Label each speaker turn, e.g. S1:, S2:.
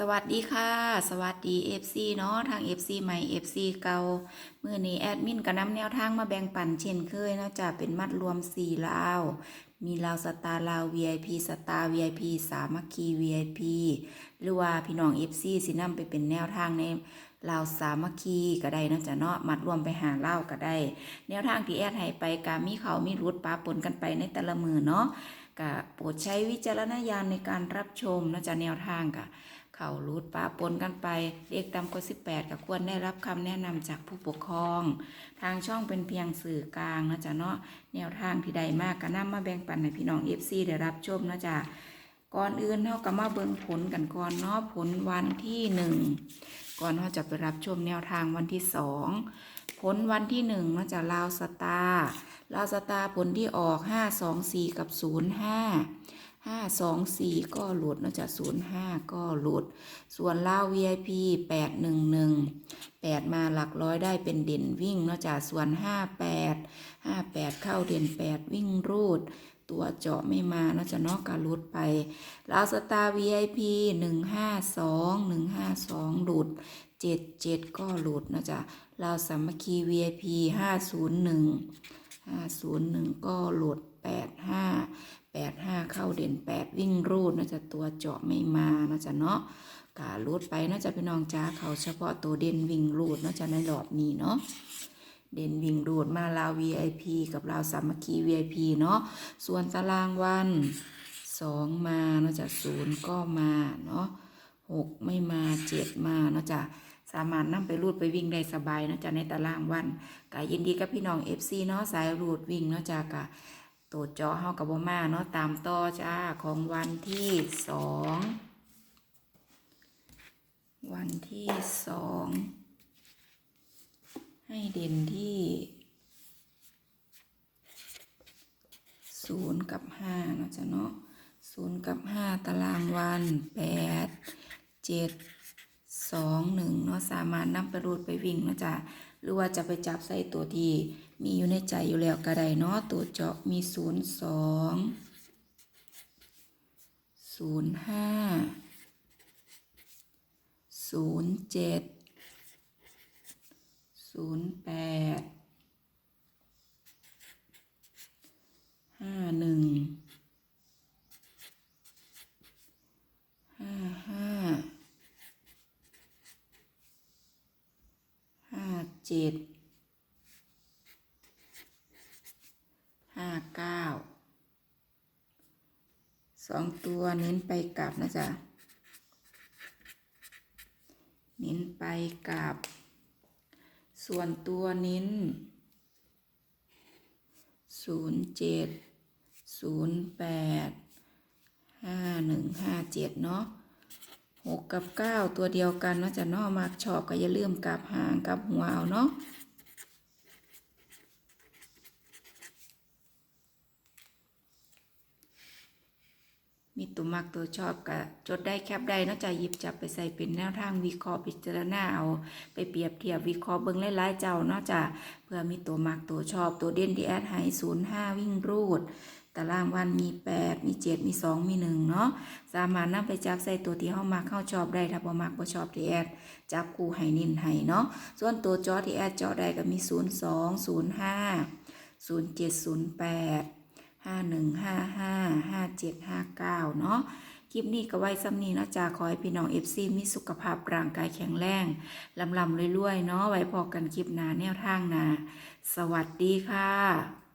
S1: สวัสดีค่ะ สวัสดี FC เนาะทาง FC ใหม่ FC เก่ามื่อนี้แอดมินก็นำแนวทางมาแบ่งปันเช่นเคยเนาะจะเป็นมัดรวม4ลาว มีลาวสตาร์ลาว VIP สตาร์ VIP สามัคคี VIP หรือว่าพี่น้อง FC สินำไปเป็นแนวทางในลาวสามัคคีก็ได้เนาะจ้ะเนาะมัดรวมไปหาเลาก็ได้ แนวทางที่แอดให้ไปกามีเขามีรุดปาปนกันไปในแต่ละมือเนาะก็โปรดใช้วิจารณญาณในการรับชมเนาะจ้ะแนวทางก็ เข่ารูดปะปนกันไป เด็กต่ำกว่า 18 ก็ควรได้รับคำแนะนำจากผู้ปกครอง ทางช่องเป็นเพียงสื่อกลางนะจ๊ะเนาะแนวทางที่ใดมากก็นำมาแบ่งปันให้พี่น้อง FC ได้รับชมนะจ๊ะก่อนอื่นเฮาก็มาเบิ่งผลกันก่อนเนาะผลวันที่หนึ่งก่อนเฮาจะไปรับชมแนวทางวันที่สองผลวันที่หนึ่งนะจ๊ะลาวสตาร์ลาวสตาร์ผลที่ออก5 2 4กับ0 5ห้า ห้าสองสี่ก็หลุดนอกจากศูนย์ห้าก็หลุด ส่วนล่าว VIP แปดหนึ่งหนึ่งแปดมาหลักร้อยได้เป็นเด่นวิ่งนอกจากส่วนห้าแปดห้าแปดเข้าเด่นแปดวิ่งรูด ตัวเจาะไม่มานอกจากนอกการหลุดไปลาวสตาร์ VIP หนึ่งห้าสองหนึ่งห้าสองหลุดเจ็ดเจ็ดก็หลุดนะจ๊ะลาวสามัคคี VIP ห้าศูนย์หนึ่งห้าศูนย์หนึ่งก็หลุด แปดห้าแปดห้าเข้าเด่นแปดวิ่งรูดน่าจะตัวเจาะไม่มาน่าจะเนาะการูดไปน่าจะพี่น้องจ้าเขาเฉพาะตัวเด่นวิ่งรูดน่าจะในรอบนี้เนาะเด่นวิ่งรูดมาลาว VIP กับลาวสามัคคี VIP เนาะส่วนตารางวันสองมาน่าจะศูนย์ก็มาเนาะหกไม่มาเจ็ดมาเนาะจะสามารถนำไปรูดไปวิ่งได้สบายเนาะจะในตารางวันกายินดีกับพี่น้อง FC เนาะสายรูดวิ่งเนาะจ้ากะ ตัวจาะเฮากับบ่มาเนาะตามต่อจ้าของวันที่สองวันที่สองให้เด่นที่ศูนย์กับห้าเนาะจ้ะเนาะศูนย์กับห้าตารางวันแปดเจ็ดสองหนึ่งเนาะสามารถนำไปรูดไปวิ่งเนาะจ้ะ หรือว่าจะไปจับใส่ตัวที่มีอยู่ในใจอยู่แล้วก็ได้เนาะตัวเจาะมี 0 2 0 5 0 7 0 8 เจ็ดห้าเก้าสองตัวเน้นไปกลับนะจ๊ะเน้นไปกลับ ส่วนตัวเน้นศูนย์เจ็ดศูนย์แปดห้าหนึ่งห้าเจ็ดเนาะ หกกับเก้าตัวเดียวกันเนาะจะเนอมากชอบก็อย่าลืมกลับหางกลับหัวเอาเนาะมีตัวมักตัวชอบก็จดได้แคปได้นอกจากหยิบจับไปใส่เป็นแนวทางวิเคราะห์พิจารณาเอาไปเปรียบเทียบวิเคราะห์เบิ้งหลายๆเจ้านอกจากเพื่อมีตัวมักตัวชอบตัวเด่นที่แอดให้ศูนย์ห้าวิ่งรูด ตารางวันมี 8 มี 7 มี 2 มี 1 เนาะสามารถนำไปจับใส่ตัวที่เฮามักเข้าชอบได้ถ้าบ่มักบ่ชอบที่แอดจับคู่ให้นินให้เนาะส่วนตัวจอที่แอดจาะได้ก็มี 02 05 0708 5155 5759 เนาะคลิปนี้ก็ไว้ซ้ำนี้นะจ้าขอให้พี่น้อง FC มีสุขภาพร่างกายแข็งแรงลำลำรวยๆเนาะไว้พอกันคลิปหน้าแนวทางหน้าสวัสดีค่ะ